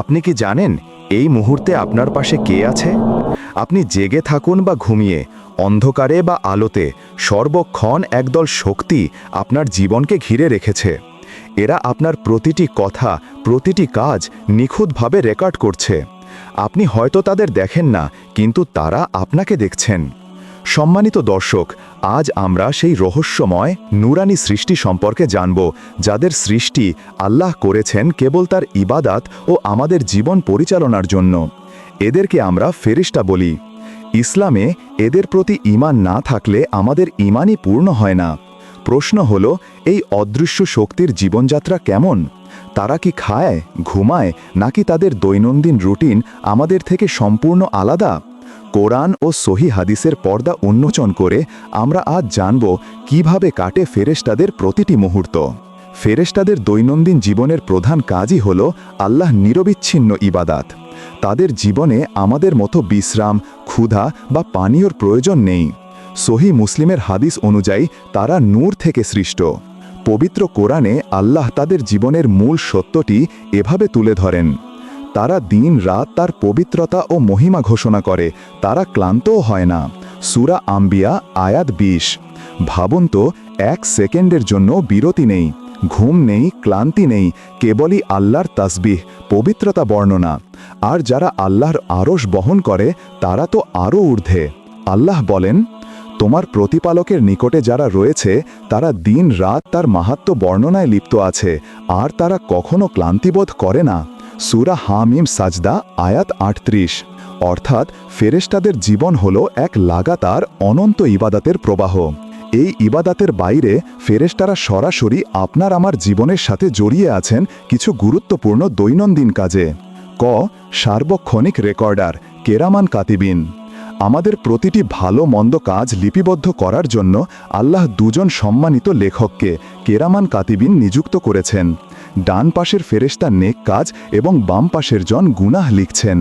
আপনি কি জানেন এই মুহূর্তে আপনার পাশে কে আছে? আপনি জেগে থাকুন বা ঘুমিয়ে, অন্ধকারে বা আলোতে, সর্বক্ষণ একদল শক্তি আপনার জীবনকে ঘিরে রেখেছে। এরা আপনার প্রতিটি কথা, প্রতিটি কাজ নিখুঁতভাবে রেকর্ড করছে। আপনি হয়তো তাদের দেখেন না, কিন্তু তারা আপনাকে দেখছেন। সম্মানিত দর্শক, আজ আমরা সেই রহস্যময় নুরানি সৃষ্টি সম্পর্কে জানব, যাদের সৃষ্টি আল্লাহ করেছেন কেবল তার ইবাদাত ও আমাদের জীবন পরিচালনার জন্য। এদেরকে আমরা ফেরিস্টা বলি। ইসলামে এদের প্রতি ঈমান না থাকলে আমাদের ঈমানই পূর্ণ হয় না। প্রশ্ন হল, এই অদৃশ্য শক্তির জীবনযাত্রা কেমন? তারা কি খায়, ঘুমায়, নাকি তাদের দৈনন্দিন রুটিন আমাদের থেকে সম্পূর্ণ আলাদা? কোরআন ও সহি হাদিসের পর্দা উন্মোচন করে আমরা আজ জানব কীভাবে কাটে ফেরেশতাদের প্রতিটি মুহূর্ত। ফেরেশতাদের দৈনন্দিন জীবনের প্রধান কাজই হল আল্লাহ নিরবিচ্ছিন্ন ইবাদাত। তাদের জীবনে আমাদের মতো বিশ্রাম, ক্ষুধা বা পানীয়র প্রয়োজন নেই। সহি মুসলিমের হাদিস অনুযায়ী তারা নূর থেকে সৃষ্ট। পবিত্র কোরআনে আল্লাহ তাদের জীবনের মূল সত্যটি এভাবে তুলে ধরেন। তারা দিন, রাত তার পবিত্রতা ও মহিমা ঘোষণা করে, তারা ক্লান্তও হয় না। সুরা আম্বিয়া, আয়াত বিশ। ভাবুন তো, এক সেকেন্ডের জন্য বিরতি নেই, ঘুম নেই, ক্লান্তি নেই, কেবলই আল্লাহর তাসবিহ, পবিত্রতা বর্ণনা। আর যারা আল্লাহর আরশ বহন করে, তারা তো আরও ঊর্ধ্বে। আল্লাহ বলেন, তোমার প্রতিপালকের নিকটে যারা রয়েছে, তারা দিন, রাত তার মাহাত্ম বর্ণনায় লিপ্ত আছে, আর তারা কখনো ক্লান্তিবোধ করে না। সুরা হামিম সাজদা, আয়াত আটত্রিশ। অর্থাৎ ফেরেশতাদের জীবন হল এক লাগাতার অনন্ত ইবাদাতের প্রবাহ। এই ইবাদাতের বাইরে ফেরেশতারা সরাসরি আপনার আমার জীবনের সাথে জড়িয়ে আছেন কিছু গুরুত্বপূর্ণ দৈনন্দিন কাজে। ক, সার্বক্ষণিক রেকর্ডার, কেরামান কাতিবিন। আমাদের প্রতিটি ভালো মন্দ কাজ লিপিবদ্ধ করার জন্য আল্লাহ দুজন সম্মানিত লেখককে কেরামান কাতিবিন নিযুক্ত করেছেন। ডান পাশের ফেরেশতা নেক কাজ এবং বাম পাশের জন গুনাহ লিখছেন।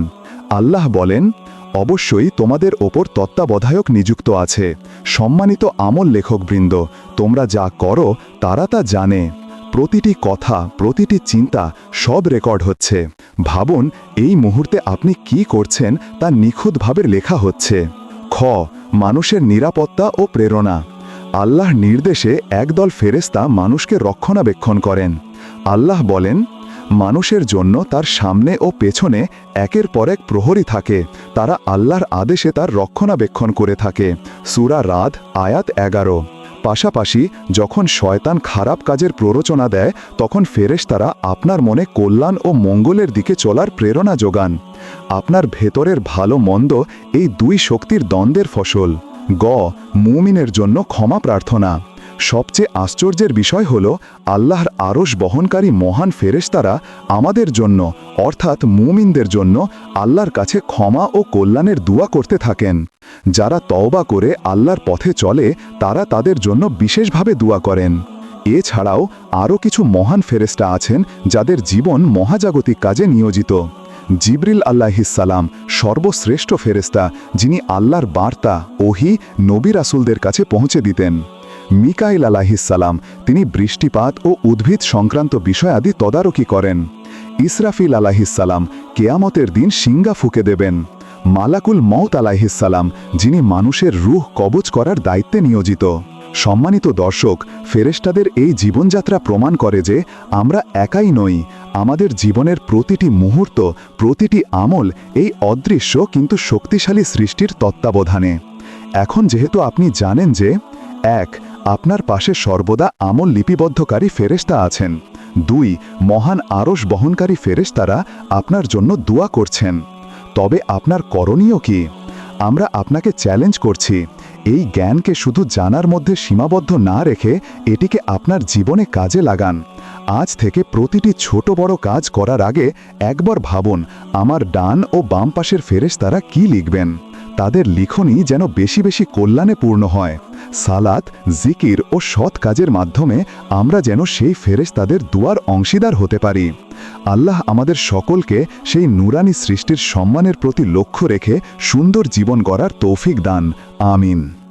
আল্লাহ বলেন, অবশ্যই তোমাদের ওপর তত্ত্বাবধায়ক নিযুক্ত আছে। সম্মানিত আমল লেখকবৃন্দ, তোমরা যা করো, তারা তা জানে। প্রতিটি কথা, প্রতিটি চিন্তা সব রেকর্ড হচ্ছে। ভাবুন, এই মুহূর্তে আপনি কি করছেন তা নিখুঁতভাবে লেখা হচ্ছে। খ, মানুষের নিরাপত্তা ও প্রেরণা। আল্লাহর নির্দেশে একদল ফেরেস্তা মানুষকে রক্ষণাবেক্ষণ করেন। আল্লাহ বলেন, মানুষের জন্য তার সামনে ও পেছনে একের পর এক প্রহরী থাকে। তারা আল্লাহর আদেশে তার রক্ষণাবেক্ষণ করে থাকে। সুরা রাত আয়াত এগারো। পাশাপাশি যখন শয়তান খারাপ কাজের প্ররোচনা দেয়, তখন ফেরেশতারা আপনার মনে কল্যাণ ও মঙ্গলের দিকে চলার প্রেরণা যোগান। আপনার ভেতরের ভালো মন্দ এই দুই শক্তির দ্বন্দ্বের ফসল। গ, মুমিনের জন্য ক্ষমা প্রার্থনা। সবচেয়ে আশ্চর্যের বিষয় হল, আল্লাহর আরশ বহনকারী মহান ফেরেশতারা আমাদের জন্য, অর্থাৎ মুমিনদের জন্য, আল্লাহর কাছে ক্ষমা ও কল্যাণের দোয়া করতে থাকেন। যারা তওবা করে আল্লাহর পথে চলে, তারা তাদের জন্য বিশেষভাবে দোয়া করেন। এছাড়াও আরও কিছু মহান ফেরেস্তা আছেন, যাদের জীবন মহাজাগতিক কাজে নিয়োজিত। জিবরিল আল্লাহিসাল্লাম সর্বশ্রেষ্ঠ ফেরেস্তা যিনি আল্লাহর বার্তা, ওহি, নবী রাসুলদের কাছে পৌঁছে দিতেন। মিকাইল আলাহিসাল্লাম তিনি বৃষ্টিপাত ও উদ্ভিদ সংক্রান্ত বিষয় আদি তদারকি করেন। ইসরাফিল আলাহিসাল্লাম কেয়ামতের দিন সিঙ্গা ফুকে দেবেন। মালাকুল মৌত আলাহিসাল্লাম যিনি মানুষের রুহ কবচ করার দায়িত্বে নিয়োজিত। সম্মানিত দর্শক ফেরেস্টাদের এই জীবনযাত্রা প্রমাণ করে যে আমরা একাই নই, আমাদের জীবনের প্রতিটি মুহূর্ত, প্রতিটি আমল এই অদৃশ্য কিন্তু শক্তিশালী সৃষ্টির তত্ত্বাবধানে। এখন যেহেতু আপনি জানেন যে, এক আপনার পাশে সর্বদা আমল লিপিবদ্ধকারী ফেরেস্তা আছেন। দুই, মহান আরস বহনকারী ফেরেস্তারা আপনার জন্য দোয়া করছেন। তবে আপনার করণীয় কি? আমরা আপনাকে চ্যালেঞ্জ করছি। এই জ্ঞানকে শুধু জানার মধ্যে সীমাবদ্ধ না রেখে এটিকে আপনার জীবনে কাজে লাগান। আজ থেকে প্রতিটি ছোট বড় কাজ করার আগে একবার ভাবুন, আমার ডান ও বাম পাশের ফেরেশতারা কি লিখবেন? তাদের লিখনই যেন বেশি বেশি কল্যাণে পূর্ণ হয়। সালাত, জিকির ও সৎ কাজের মাধ্যমে আমরা যেন সেই ফেরেশতাদের দুয়ার অংশীদার হতে পারি। আল্লাহ আমাদের সকলকে সেই নুরানি সৃষ্টির সম্মানের প্রতি লক্ষ্য রেখে সুন্দর জীবন গড়ার তৌফিক দান। আমিন।